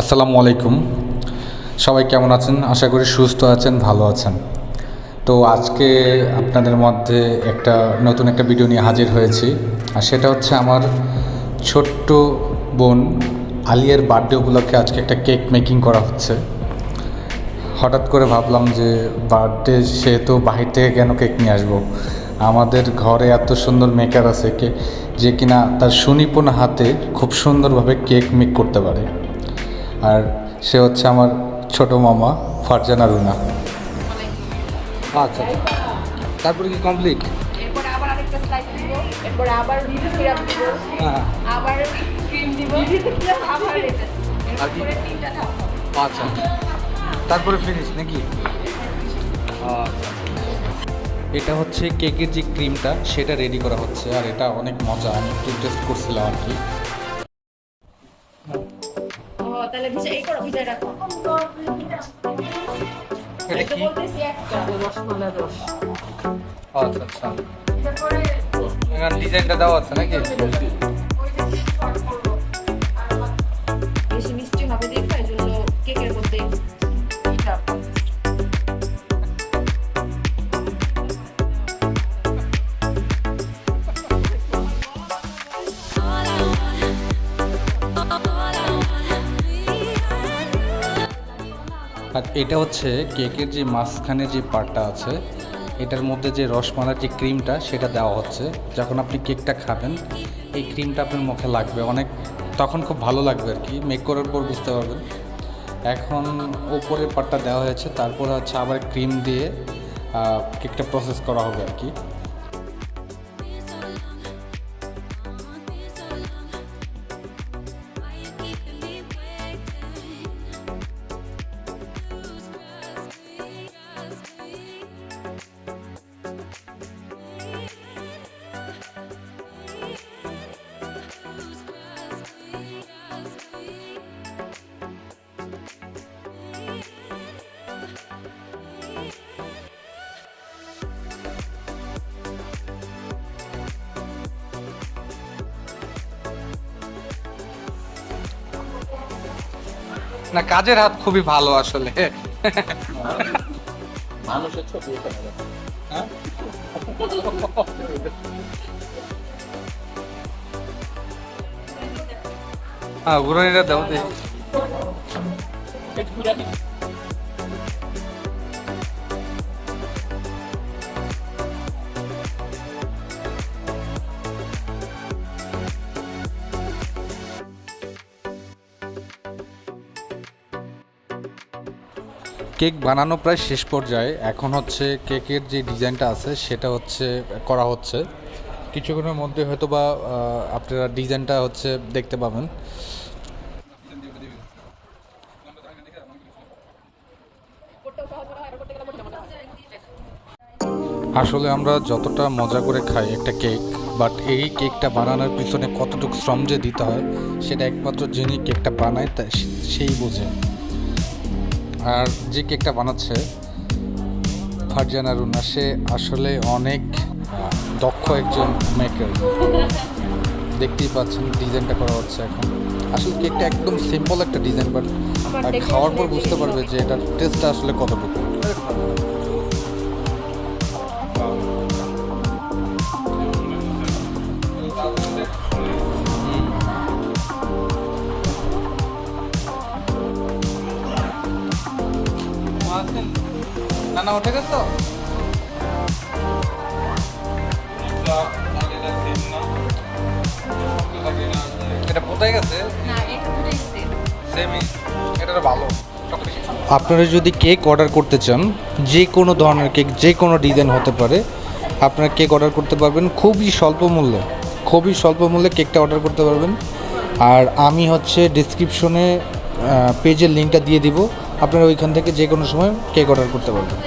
আসসালামু আলাইকুম। সবাই কেমন আছেন? আশা করি সুস্থ আছেন, ভালো আছেন। তো আজকে আপনাদের মধ্যে একটা নতুন একটা ভিডিও নিয়ে হাজির হয়েছি, আর সেটা হচ্ছে আমার ছোট্ট বোন আলিয়ার বার্থডে উপলক্ষে আজকে একটা কেক মেকিং করা হচ্ছে। হঠাৎ করে ভাবলাম যে বার্থডে সেহেতু বাহির থেকে কেন কেক নিয়ে আসব? আমাদের ঘরে এত সুন্দর মেকার আছে কে যে কিনা তার সুনিপুণ হাতে খুব সুন্দরভাবে কেক মেক করতে পারে। আর সে হচ্ছে আমার ছোট মামা ফারজানা রুনা। আচ্ছা তারপরে কি কমপ্লিট এরপরে আবার আরেকটা স্লাইস দিব এরপরে আবার সিরাপ দিব হ্যাঁ আবার ক্রিম দিব আবার এটা আর কি? এরপরে তিনটা ধাপ আচ্ছা তারপরে ফিনিশ নাকি? আচ্ছা। এটা হচ্ছে কেকের যে ক্রিমটা সেটা রেডি করা হচ্ছে আর এটা অনেক মজা। আমি একটু টেস্ট করছিলাম আর কি। তাহলে ভিজা এই করো ভিজা রাখো। এটা বলতেছি একটা রস আচ্ছা আচ্ছা। এখানে ডিজাইনটা দেওয়া আছে নাকি? এটা হচ্ছে কেকের যে মাঝখানে যে পার্টটা আছে, এটার মধ্যে যে রসমালার যে ক্রিমটা, সেটা দেওয়া হচ্ছে। যখন আপনি কেকটা খাবেন, এই ক্রিমটা আপনার মুখে লাগবে অনেক, তখন খুব ভালো লাগবে আর কি। মেক করার পর বুঝতে পারবেন। এখন ওপরের পার্টটা দেওয়া হয়েছে, তারপরে হচ্ছে আবার ক্রিম দিয়ে কেকটা প্রসেস করা হবে আর কি। না কাজের হাত খুবই ভালো আসলে। মানুষের ছবি হ্যাঁ? হ্যাঁ ঘুরানিটা দাও দেখি। কেক বানানো প্রায় শেষ পর্যায়ে। এখন হচ্ছে কেকের যে ডিজাইনটা আছে, সেটা হচ্ছে করা হচ্ছে। কিছুক্ষণের মধ্যে হয়তো বা আপনারা ডিজাইনটা হচ্ছে দেখতে পাবেন। আসলে আমরা যতটা মজা করে খাই একটা কেক, বাট এই কেকটা বানানোর পিছনে কতটুকু শ্রম যে দিতে হয়, সেটা একমাত্র যিনি কেকটা বানায় সেই বোঝে। আর যে কেকটা বানাচ্ছে ফারজানা রুনা সে আসলে অনেক দক্ষ একজন মেকার দেখতেই পাচ্ছেন ডিজাইনটা করা হচ্ছে এখন। আসলে কেকটা একদম সিম্পল একটা ডিজাইন বাট খাওয়ার পর বুঝতে পারবে যে এটার টেস্টটা আসলে কতটুকু। না উঠে গেছো এটা কোথায় গেছে? না এটা দুটোই সেম সেমি এটা ভালো আপনারা যদি কেক অর্ডার করতে চান যে কোনো ধরনের কেক যে কোনো ডিজাইন হতে পারে আপনারা কেক অর্ডার করতে পারবেন খুবই স্বল্প মূল্যে খুবই স্বল্প মূল্যে কেকটা অর্ডার করতে পারবেন। আর আমি হচ্ছে ডিসক্রিপশনে পেজের লিঙ্কটা দিয়ে দিব। আপনারা ওইখান থেকে যে কোনো সময় কেক অর্ডার করতে পারবেন।